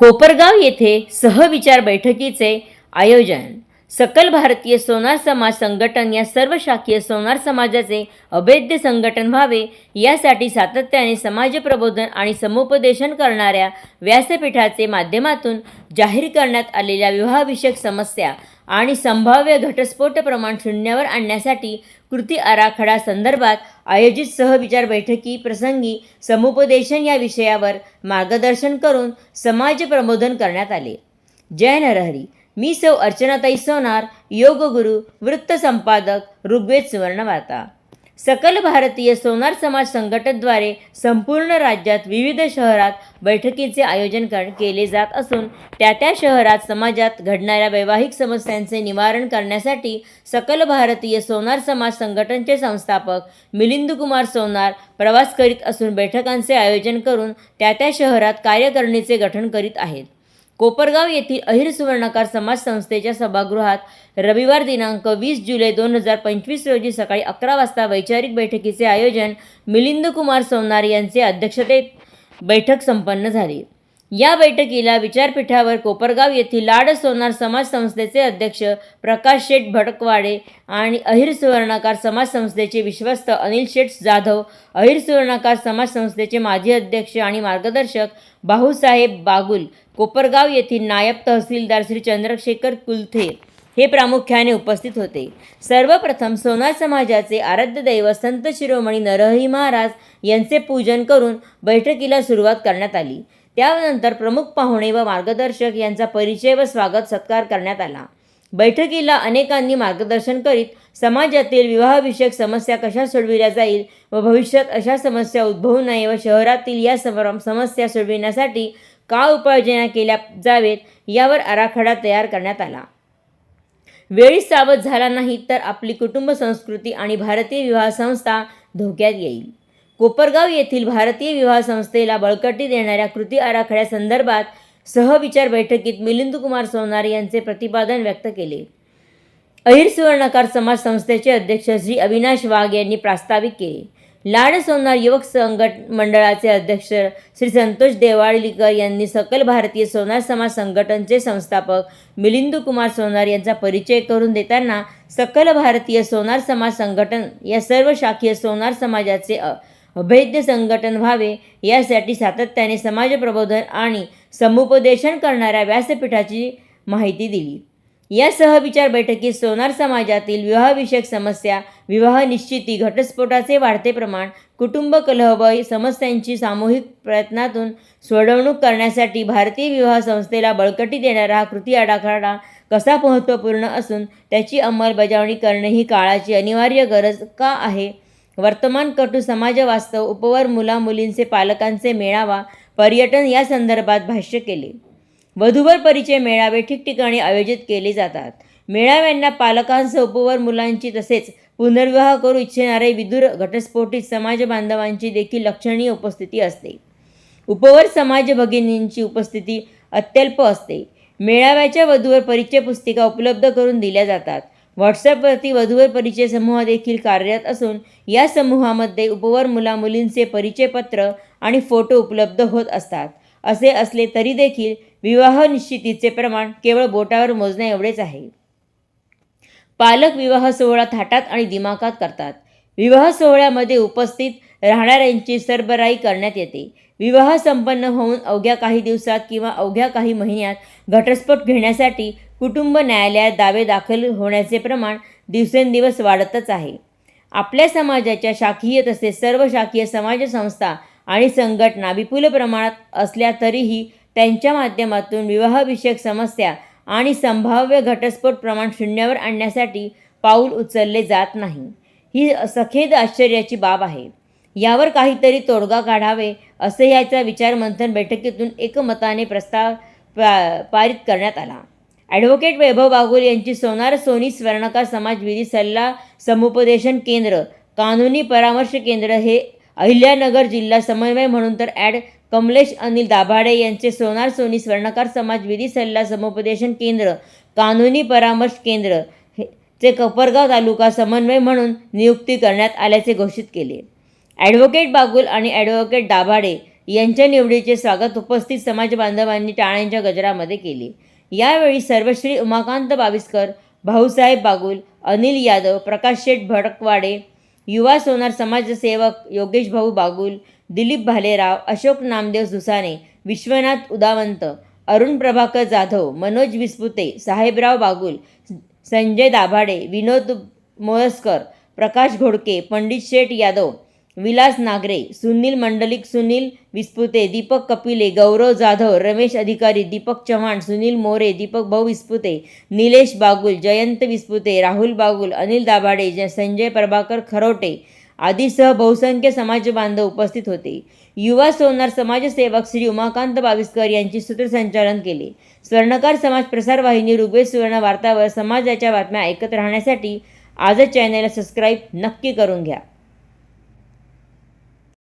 कोपरगाव येथे सहविचार बैठकीचे आयोजन. सकल भारतीय सोनार समाज संघटन या सर्व शाखीय सोनार समाजाचे अभेद्य संघटन व्हावे यासाठी सातत्याने समाज प्रबोधन आणि समुपदेशन करणाऱ्या व्यासपीठाचे माध्यमातून जाहीर करण्यात आलेल्या विवाहविषयक समस्या आणि संभाव्य घटस्फोट प्रमाण शून्यावर आणण्यासाठी कृती आराखडा संदर्भात आयोजित सहविचार बैठकी प्रसंगी समुपदेशन या विषयावर मार्गदर्शन करून समाज प्रबोधन करण्यात आले. जय नरहरी. मी सौ अर्चनाताई सोनार योगगुरू वृत्तसंपादक ऋग्वेद सुवर्णवार्ता. सकल भारतीय सोनार समाज संघटनद्वारे संपूर्ण राज्यात विविध शहरात बैठकीचे आयोजन कर केले जात असून त्या त्या शहरात समाजात घडणाऱ्या वैवाहिक समस्यांचे निवारण करण्यासाठी सकल भारतीय सोनार समाज संघटनचे संस्थापक मिलिंद कुमार सोनार प्रवास करीत असून बैठकांचे आयोजन करून त्या त्या शहरात कार्यकारिणीचे गठन करीत आहेत. कोपरगाव येथील अहिर सुवर्णकार समाज संस्थेच्या सभागृहात रविवार दिनांक वीस जुलै दोन हजार पंचवीस रोजी सकाळी अकरा वाजता वैचारिक बैठकीचे आयोजन मिलिंद कुमार सोनार यांचे अध्यक्षतेत बैठक संपन्न झाली. या बैठकीला विचारपीठावर कोपरगाव येथील लाड सोनार समाज संस्थेचे अध्यक्ष प्रकाश शेठ भडकवाडे आणि अहिर सुवर्णकार समाज संस्थेचे विश्वस्त अनिल शेठ जाधव अहिर सुवर्णकार समाज संस्थेचे माजी अध्यक्ष आणि मार्गदर्शक भाऊसाहेब बागुल कोपरगाव येथील नायब तहसीलदार श्री चंद्रशेखर कुलथे हे प्रामुख्याने उपस्थित होते. सर्वप्रथम सोनार समाजाचे आराध्य दैव संत शिरोमणी नरहरी महाराज यांचे पूजन करून बैठकीला सुरुवात करण्यात आली. त्यानंतर प्रमुख पाहुणे व मार्गदर्शक यांचा परिचय व स्वागत सत्कार करण्यात आला. बैठकीला अनेकांनी मार्गदर्शन करीत समाजातील विवाहविषयक समस्या कशा सोडविल्या जाईल व भविष्यात अशा समस्या उद्भवू नये व शहरातील या सम समस्या सोडविण्यासाठी का उपाययोजना केल्या जावेत यावर आराखडा तयार करण्यात आला. वेळी सावध झाला नाही तर आपली कुटुंब संस्कृती आणि भारतीय विवाह संस्था धोक्यात येईल. कोपरगाव येथील भारतीय विवाह संस्थेला बळकटी देणाऱ्या कृती आराखड्यासंदर्भात सहविचार बैठकीत मिलिंद कुमार सोनार यांचे प्रतिपादन व्यक्त केले. अहिर सुवर्णकार समाज संस्थेचे अध्यक्ष श्री अविनाश वाघ यांनी प्रास्ताविक केले. लाड सोनार युवक संघट मंडळाचे अध्यक्ष श्री संतोष देवाळीकर यांनी सकल भारतीय सोनार समाज संघटनचे संस्थापक मिलिंद कुमार सोनार यांचा परिचय करून देताना सकल भारतीय सोनार समाज संघटन या सर्व शाखीय सोनार समाजाचे अ- अभेद्य संघटन व्हावे यासाठी सातत्याने समाज प्रबोधन आणि समुपदेशन करणाऱ्या व्यासपीठाची माहिती दिली. या सहविचार बैठकीत सोनार समाजातील विवाहविषयक समस्या विवाह निश्चिती घटस्फोटाचे वाढते प्रमाण कुटुंब कलहबय समस्यांची सामूहिक प्रयत्नातून सोडवणूक करण्यासाठी भारतीय विवाह संस्थेला बळकटी देणारा हा कृती आराखडा कसा महत्त्वपूर्ण असून त्याची अंमलबजावणी करणे ही काळाची अनिवार्य गरज का आहे? वर्तमान कटू समाज वास्तव उपवर मुला मुलींचे पालकांचे मेळावा पर्यटन या संदर्भात भाष्य केले. वधूवर परिचय मेळावे ठिकठिकाणी आयोजित केले जातात. मेळाव्यांना पालकांसह उपवर मुलांची तसेच पुनर्विवाह करू इच्छिणारे विदूर घटस्फोटित समाज बांधवांची देखील लक्षणीय उपस्थिती असते. उपवर समाज भगिनींची उपस्थिती अत्यल्प असते. मेळाव्याच्या वधूवर परिचय पुस्तिका उपलब्ध करून दिल्या जातात. व्हॉट्सॲपवरती वधूवर परिचय समूह देखील कार्यरत असून या समूहामध्ये उपवर मुला मुलींचे परिचयपत्र आणि फोटो उपलब्ध होत असतात. असे असले तरी देखील विवाह निश्चितीचे प्रमाण केवळ बोटावर मोजण्या एवढेच आहे. पालक विवाह सोहळा थाटात आणि दिमाखात करतात. विवाह सोहळ्यामध्ये उपस्थित राहणाऱ्यांची सरबराई करण्यात येते. विवाह संपन्न होऊन अवघ्या काही दिवसात किंवा अवघ्या काही महिन्यात घटस्फोट घेण्यासाठी कुटुंब न्यायालयात दावे दाखल होण्याचे प्रमाण दिवसेंदिवस वाढतच आहे. आपल्या समाजाच्या शाखीय तसेच सर्व शाखीय समाजसंस्था आणि संघटना विपुल प्रमाणात असल्या तरीही त्यांच्या माध्यमातून विवाहविषयक समस्या आणि संभाव्य घटस्फोट प्रमाण शून्यावर आणण्यासाठी पाऊल उचलले जात नाही. ही सखेद आश्चर्याची बाब आहे. यावर काहीतरी तोडगा काढावे असे याचा विचारमंथन बैठकीतून एकमताने प्रस्ताव पा पारित करण्यात आला. ॲडव्होकेट वैभव बागुल यांची सोनार सोनी स्वर्णकार समाज विधी सल्ला समुपदेशन केंद्र कानुनी परामर्श केंद्र हे अहिल्यानगर जिल्हा समन्वय म्हणून तर ॲड कमलेश अनिल दाभाडे यांचे सोनार सोनी स्वर्णकार समाज विधी सल्ला समुपदेशन केंद्र कानुनी परामर्श केंद्र हे चे कपरगाव तालुका समन्वय म्हणून नियुक्ती करण्यात आल्याचे घोषित केले. ॲडव्होकेट बागुल आणि ॲडव्होकेट दाभाडे यांच्या निवडीचे स्वागत उपस्थित समाज बांधवांनी टाळ्यांच्या गजरामध्ये केले. यावेळी सर्वश्री उमाकांत बाविस्कर भाऊसाहेब बागुल अनिल यादव प्रकाश शेठ भडकवाडे युवा सोनार समाजसेवक योगेश भाऊ बागुल दिलीप भालेराव अशोक नामदेव सुसाने विश्वनाथ उदावंत अरुण प्रभाकर जाधव मनोज विस्पुते साहेबराव बागुल संजय दाभाडे विनोद मोळसकर प्रकाश घोडके पंडित शेठ यादव विलास नागरे सुनील मंडलिक सुनील विस्पुते दीपक कपिले गौरव जाधव रमेश अधिकारी दीपक चव्हाण सुनील मोरे दीपक भाऊ विस्पुते निलेश बागुल जयंत विस्पुते राहुल बागुल अनिल दाभाडे ज- संजय प्रभाकर खरोटे आदीसह बहुसंख्य समाज बांधव उपस्थित होते. युवा सोनार समाजसेवक श्री उमाकांत बाविस्कर यांची सूत्रसंचालन केले. स्वर्णकार समाज प्रसार वाहिनी रुबेश सुवर्ण वार्तावर समाजाच्या बातम्या ऐकत राहण्यासाठी आजच चॅनलला सबस्क्राईब नक्की करून घ्या.